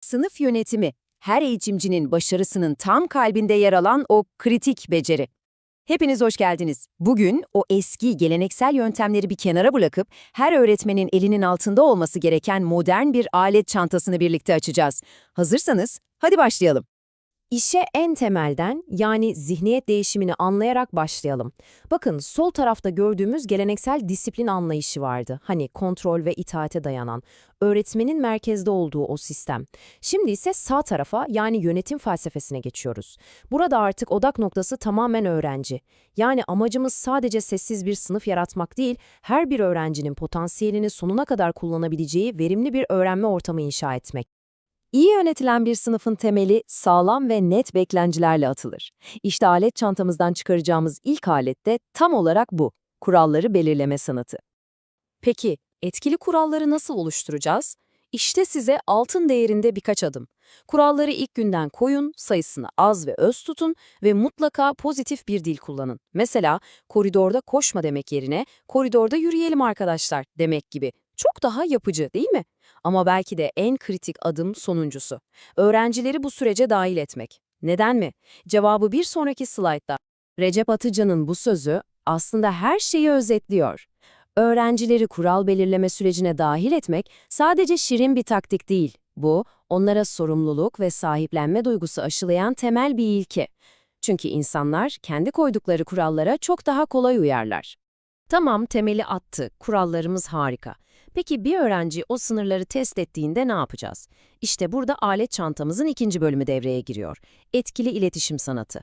Sınıf yönetimi, her eğitimcinin başarısının tam kalbinde yer alan o kritik beceri. Hepiniz hoş geldiniz. Bugün o eski geleneksel yöntemleri bir kenara bırakıp her öğretmenin elinin altında olması gereken modern bir alet çantasını birlikte açacağız. Hazırsanız hadi başlayalım. İşe en temelden yani zihniyet değişimini anlayarak başlayalım. Bakın sol tarafta gördüğümüz geleneksel disiplin anlayışı vardı. Hani kontrol ve itaate dayanan, öğretmenin merkezde olduğu o sistem. Şimdi ise sağ tarafa yani yönetim felsefesine geçiyoruz. Burada artık odak noktası tamamen öğrenci. Yani amacımız sadece sessiz bir sınıf yaratmak değil, her bir öğrencinin potansiyelini sonuna kadar kullanabileceği verimli bir öğrenme ortamı inşa etmek. İyi yönetilen bir sınıfın temeli sağlam ve net beklentilerle atılır. İşte alet çantamızdan çıkaracağımız ilk alet de tam olarak bu, kuralları belirleme sanatı. Peki, etkili kuralları nasıl oluşturacağız? İşte size altın değerinde birkaç adım. Kuralları ilk günden koyun, sayısını az ve öz tutun ve mutlaka pozitif bir dil kullanın. Mesela koridorda koşma demek yerine koridorda yürüyelim arkadaşlar demek gibi. Çok daha yapıcı değil mi? Ama belki de en kritik adım sonuncusu. Öğrencileri bu sürece dahil etmek. Neden mi? Cevabı bir sonraki slaytta. Recep Atıcı'nın bu sözü aslında her şeyi özetliyor. Öğrencileri kural belirleme sürecine dahil etmek sadece şirin bir taktik değil. Bu, onlara sorumluluk ve sahiplenme duygusu aşılayan temel bir ilke. Çünkü insanlar kendi koydukları kurallara çok daha kolay uyarlar. Tamam temeli attı, kurallarımız harika. Peki bir öğrenci o sınırları test ettiğinde ne yapacağız? İşte burada alet çantamızın ikinci bölümü devreye giriyor. Etkili iletişim sanatı.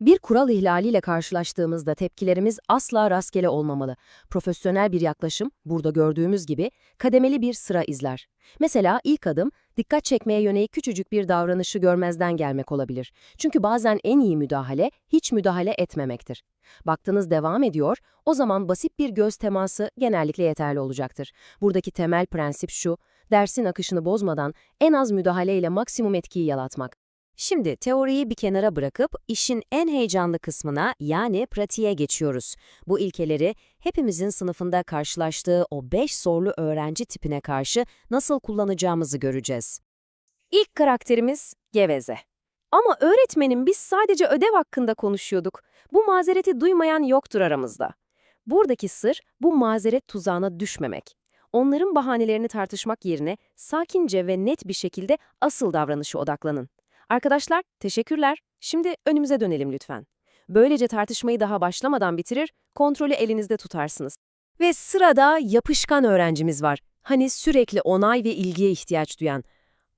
Bir kural ihlaliyle karşılaştığımızda tepkilerimiz asla rastgele olmamalı. Profesyonel bir yaklaşım, burada gördüğümüz gibi, kademeli bir sıra izler. Mesela ilk adım, dikkat çekmeye yönelik küçücük bir davranışı görmezden gelmek olabilir. Çünkü bazen en iyi müdahale, hiç müdahale etmemektir. Baktınız devam ediyor, o zaman basit bir göz teması genellikle yeterli olacaktır. Buradaki temel prensip şu, dersin akışını bozmadan en az müdahaleyle maksimum etkiyi yalatmak. Şimdi teoriyi bir kenara bırakıp işin en heyecanlı kısmına yani pratiğe geçiyoruz. Bu ilkeleri hepimizin sınıfında karşılaştığı o 5 zorlu öğrenci tipine karşı nasıl kullanacağımızı göreceğiz. İlk karakterimiz Geveze. Ama öğretmenim biz sadece ödev hakkında konuşuyorduk. Bu mazereti duymayan yoktur aramızda. Buradaki sır bu mazeret tuzağına düşmemek. Onların bahanelerini tartışmak yerine sakince ve net bir şekilde asıl davranışa odaklanın. Arkadaşlar, teşekkürler. Şimdi önümüze dönelim lütfen. Böylece tartışmayı daha başlamadan bitirir, kontrolü elinizde tutarsınız. Ve sırada yapışkan öğrencimiz var. Hani sürekli onay ve ilgiye ihtiyaç duyan.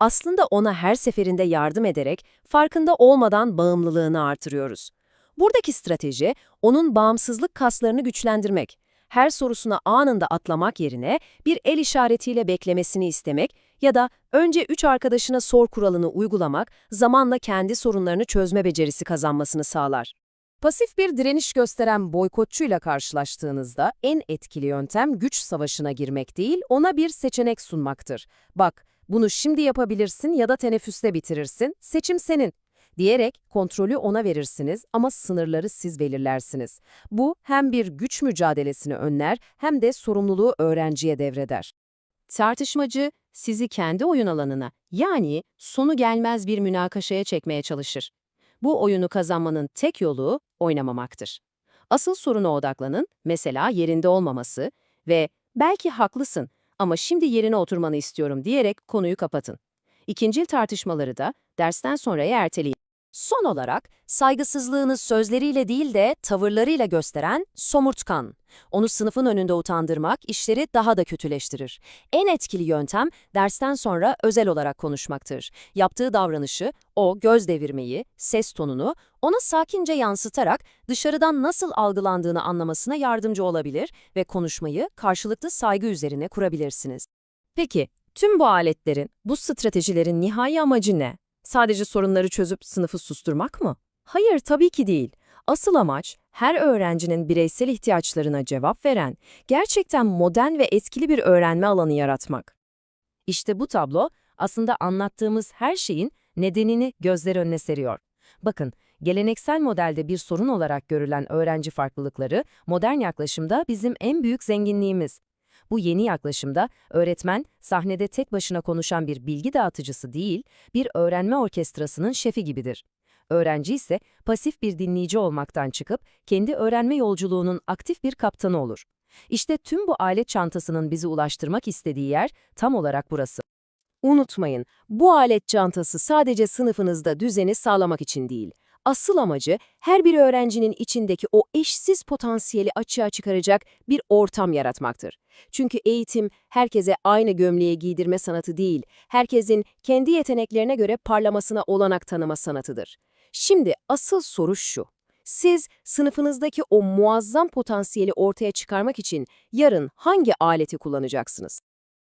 Aslında ona her seferinde yardım ederek farkında olmadan bağımlılığını artırıyoruz. Buradaki strateji onun bağımsızlık kaslarını güçlendirmek. Her sorusuna anında atlamak yerine bir el işaretiyle beklemesini istemek ya da önce üç arkadaşına sor kuralını uygulamak zamanla kendi sorunlarını çözme becerisi kazanmasını sağlar. Pasif bir direniş gösteren boykotçuyla karşılaştığınızda en etkili yöntem güç savaşına girmek değil, ona bir seçenek sunmaktır. Bak, bunu şimdi yapabilirsin ya da teneffüste bitirirsin, seçim senin diyerek kontrolü ona verirsiniz ama sınırları siz belirlersiniz. Bu hem bir güç mücadelesini önler hem de sorumluluğu öğrenciye devreder. Tartışmacı sizi kendi oyun alanına yani sonu gelmez bir münakaşaya çekmeye çalışır. Bu oyunu kazanmanın tek yolu oynamamaktır. Asıl soruna odaklanın, mesela yerinde olmaması ve belki haklısın ama şimdi yerine oturmanı istiyorum diyerek konuyu kapatın. İkincil tartışmaları da dersten sonraya erteleyin. Son olarak saygısızlığını sözleriyle değil de tavırlarıyla gösteren somurtkan. Onu sınıfın önünde utandırmak işleri daha da kötüleştirir. En etkili yöntem dersten sonra özel olarak konuşmaktır. Yaptığı davranışı, o göz devirmeyi, ses tonunu ona sakince yansıtarak dışarıdan nasıl algılandığını anlamasına yardımcı olabilir ve konuşmayı karşılıklı saygı üzerine kurabilirsiniz. Peki, tüm bu aletlerin, bu stratejilerin nihai amacı ne? Sadece sorunları çözüp sınıfı susturmak mı? Hayır, tabii ki değil. Asıl amaç, her öğrencinin bireysel ihtiyaçlarına cevap veren, gerçekten modern ve etkili bir öğrenme alanı yaratmak. İşte bu tablo, aslında anlattığımız her şeyin nedenini gözler önüne seriyor. Bakın, geleneksel modelde bir sorun olarak görülen öğrenci farklılıkları, modern yaklaşımda bizim en büyük zenginliğimiz. Bu yeni yaklaşımda öğretmen sahnede tek başına konuşan bir bilgi dağıtıcısı değil, bir öğrenme orkestrasının şefi gibidir. Öğrenci ise pasif bir dinleyici olmaktan çıkıp kendi öğrenme yolculuğunun aktif bir kaptanı olur. İşte tüm bu alet çantasının bizi ulaştırmak istediği yer tam olarak burası. Unutmayın, bu alet çantası sadece sınıfınızda düzeni sağlamak için değil. Asıl amacı her bir öğrencinin içindeki o eşsiz potansiyeli açığa çıkaracak bir ortam yaratmaktır. Çünkü eğitim herkese aynı gömleği giydirme sanatı değil, herkesin kendi yeteneklerine göre parlamasına olanak tanıma sanatıdır. Şimdi asıl soru şu. Siz sınıfınızdaki o muazzam potansiyeli ortaya çıkarmak için yarın hangi aleti kullanacaksınız?